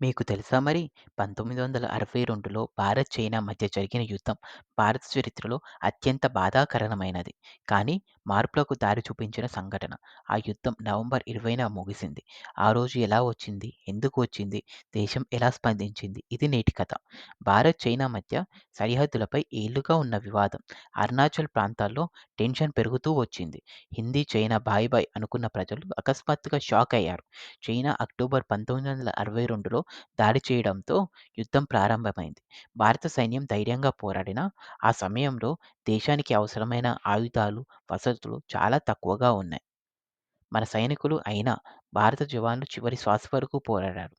మీకు తెలుసా మరి? 1962లో భారత్, చైనా మధ్య జరిగిన యుద్ధం భారత చరిత్రలో అత్యంత బాధాకరమైనది. కానీ మార్పులకు దారి చూపించిన సంఘటన. ఆ యుద్ధం నవంబర్ 20న ముగిసింది. ఆ రోజు ఎలా వచ్చింది? ఎందుకు వచ్చింది? దేశం ఎలా స్పందించింది? ఇది నేటి కథ. భారత్, చైనా మధ్య సరిహద్దులపై ఏళ్ళుగా ఉన్న వివాదం. అరుణాచల్ ప్రాంతాల్లో టెన్షన్ పెరుగుతూ వచ్చింది. హిందీ, చైనా బాయ్ బాయ్ అనుకున్న ప్రజలు అకస్మాత్తుగా షాక్ అయ్యారు. చైనా అక్టోబర్ 1962లో దాడి చేయడంతో యుద్ధం ప్రారంభమైంది. భారత సైన్యం ధైర్యంగా పోరాడినా, ఆ సమయంలో దేశానికి అవసరమైన ఆయుధాలు, వసతులు చాలా తక్కువగా ఉన్నాయి. మన సైనికులు అయినా భారత జవాన్లు చివరి శ్వాస వరకు పోరాడారు.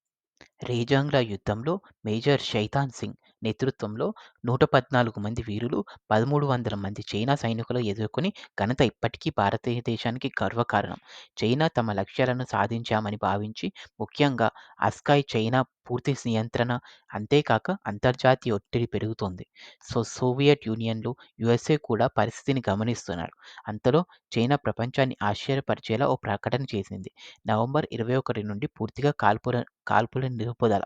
రేజాంగ్ల యుద్ధంలో మేజర్ షైతాన్ సింగ్ నేతృత్వంలో నూట పద్నాలుగు మంది వీరులు, పదమూడు వందల మంది చైనా సైనికులు ఎదుర్కొని ఘనత ఇప్పటికీ భారతదేశానికి గర్వకారణం. చైనా తమ లక్ష్యాలను సాధించామని భావించి, ముఖ్యంగా అస్కాయ్ చైనా పూర్తి నియంత్రణ, అంతేకాక అంతర్జాతీయ ఒత్తిడి పెరుగుతోంది. సో సోవియట్ యూనియన్లు, యూఎస్ఏ కూడా పరిస్థితిని గమనిస్తున్నారు. అంతలో చైనా ప్రపంచాన్ని ఆశ్చర్యపరిచేలా ఓ ప్రకటన చేసింది. నవంబర్ 21 నుండి పూర్తిగా కాల్పుల కాల్పుల నిలుపుదల.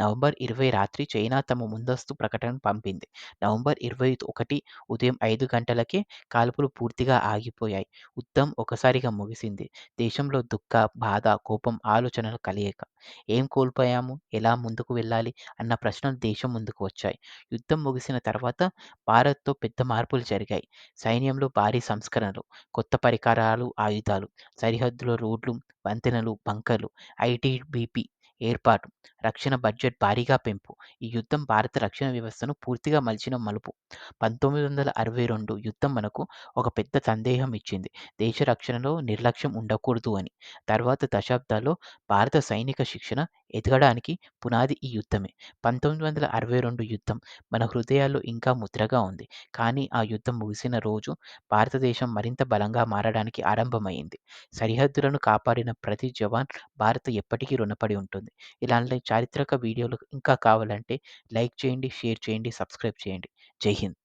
నవంబర్ 20 రాత్రి చైనా తమ ముందస్తు ప్రకటన పంపింది. నవంబర్ 21 ఉదయం ఐదు గంటలకే కాల్పులు పూర్తిగా ఆగిపోయాయి. యుద్ధం ఒకసారిగా ముగిసింది. దేశంలో దుఃఖ, బాధ, కోపం ఆలోచనలు కలియక ఏం కోల్పోయాము? ఎలా ముందుకు వెళ్ళాలి? అన్న ప్రశ్నలు దేశం ముందుకు వచ్చాయి. యుద్ధం ముగిసిన తర్వాత భారత్‌తో పెద్ద మార్పులు జరిగాయి. సైన్యంలో భారీ సంస్కరణలు, కొత్త పరికరాలు, ఆయుధాలు, సరిహద్దులో రోడ్లు, వంతెనలు, బంకర్లు, ఐటీబీపీ ఏర్పాటు, రక్షణ బడ్జెట్ భారీగా పెంపు. ఈ యుద్ధం భారత రక్షణ వ్యవస్థను పూర్తిగా మలిచిన మలుపు. 1962 యుద్ధం మనకు ఒక పెద్ద సందేహం ఇచ్చింది. దేశ రక్షణలో నిర్లక్ష్యం ఉండకూడదు అని. తర్వాత దశాబ్దాల్లో భారత సైనిక శిక్షణ ఎదగడానికి పునాది ఈ యుద్ధమే. 1962 యుద్ధం మన హృదయాల్లో ఇంకా ముద్రగా ఉంది. కానీ ఆ యుద్ధం ముగిసిన రోజు భారతదేశం మరింత బలంగా మారడానికి ఆరంభమైంది. సరిహద్దులను కాపాడిన ప్రతి జవాన్ భారత్ ఎప్పటికీ రుణపడి ఉంటుంది ఉంటుంది. ఇలాంటి చారిత్రక వీడియోలు ఇంకా కావాలంటే లైక్ చేయండి, షేర్ చేయండి, సబ్స్క్రైబ్ చేయండి. జై హింద్.